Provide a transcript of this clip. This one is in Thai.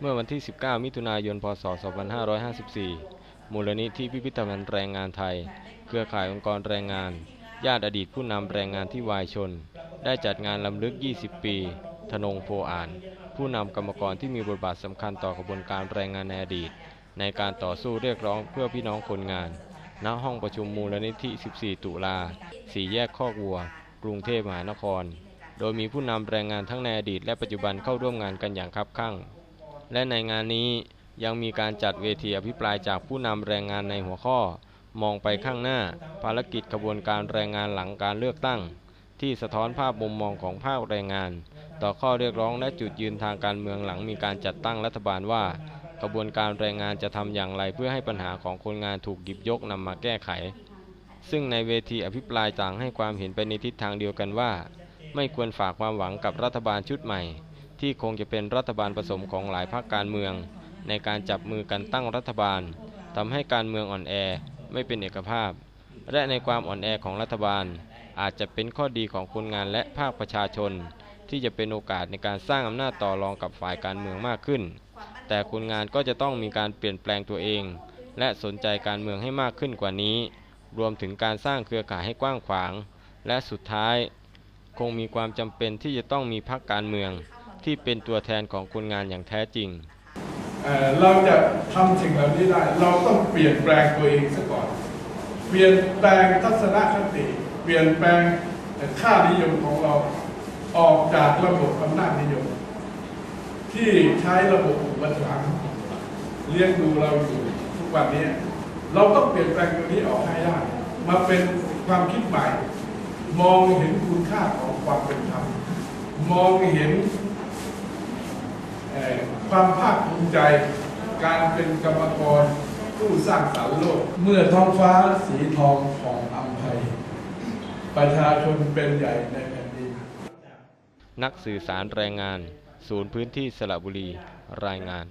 เมื่อวันที่ 19 มิถุนายน พศ 2554 มูลนิธิพิพิธภัณฑ์แรงงานไทย เครือข่ายองค์กรแรงงาน ญาติอดีตผู้นำแรงงานที่วายชน ได้จัดงานลำลึก 20 ปี ธนงโพอ่าน ผู้นำกรรมกรที่มีบทบาทสำคัญต่อกระบวนการแรงงานในอดีต ในการต่อสู้เรียกร้องเพื่อพี่น้องคนงาน ณ ห้องประชุมมูลนิธิ 14 ตุลา สี่แยกคอกวัว กรุงเทพมหานคร โดยมีผู้นำแรงงานทั้งในอดีตและปัจจุบันเข้าร่วมงานกันอย่างคับคั่ง และในงานนี้ยังมีการจัดเวทีอภิปรายจากผู้นำแรงงานในหัวข้อ มองไปข้างหน้า ภารกิจกระบวนการแรงงานหลังการเลือกตั้ง ที่สะท้อนภาพมุมมองของภาคแรงงาน ต่อข้อเรียกร้องและจุดยืนทางการเมืองหลังมีการจัดตั้งรัฐบาลว่า กระบวนการแรงงานจะทำอย่างไรเพื่อให้ปัญหาของคนงานถูกหยิบยกนำมาแก้ไข ซึ่งในเวทีอภิปรายต่างให้ความเห็นไปในทิศทางเดียวกันว่า ไม่ควรฝากความหวังกับรัฐบาลชุดใหม่ ที่คงจะเป็นรัฐบาลผสมของหลายพรรคการเมือง ในการจับมือกันตั้งรัฐบาลทำให้การเมืองอ่อนแอไม่เป็นเอกภาพ และในความอ่อนแอของรัฐบาล อาจจะเป็นข้อดีของคนงานและภาคประชาชน ที่จะเป็นโอกาสในการสร้างอำนาจต่อรองกับฝ่ายการเมืองมากขึ้น แต่คนงานก็จะต้องมีการเปลี่ยนแปลงตัวเอง และสนใจการเมืองให้มากขึ้นกว่านี้ รวมถึงการสร้างเครือข่ายให้กว้างขวาง และสุดท้าย คงมีความจำเป็นที่จะต้องมีพรรคการเมือง ที่เป็นตัวแทนของคนงานอย่างแท้จริงเเราจะทำสิ่งเหล่านี้ได้ เราต้องเปลี่ยนแปลงตัวเองซะก่อน เปลี่ยนแปลงทัศนคติ เปลี่ยนแปลงค่านิยมของเราออกจากระบบอำนาจนิยม ที่ใช้ระบบอุปถัมภ์เลี้ยงดูเราอยู่ทุกวันนี้ เราต้องเปลี่ยนแปลงตัวนี้ออกให้ได้มาเป็นความคิดใหม่ มองเห็นคุณค่าของความเป็นธรรมมองเห็น ความภาคภูมิใจ การเป็นกรรมกรผู้สร้างสรรค์โลก เมื่อท้องฟ้าสีทองของอัมภัย ประชาชนเป็นใหญ่ในแผ่นดิน นักสื่อสารแรงงาน ศูนย์พื้นที่สระบุรีรายงาน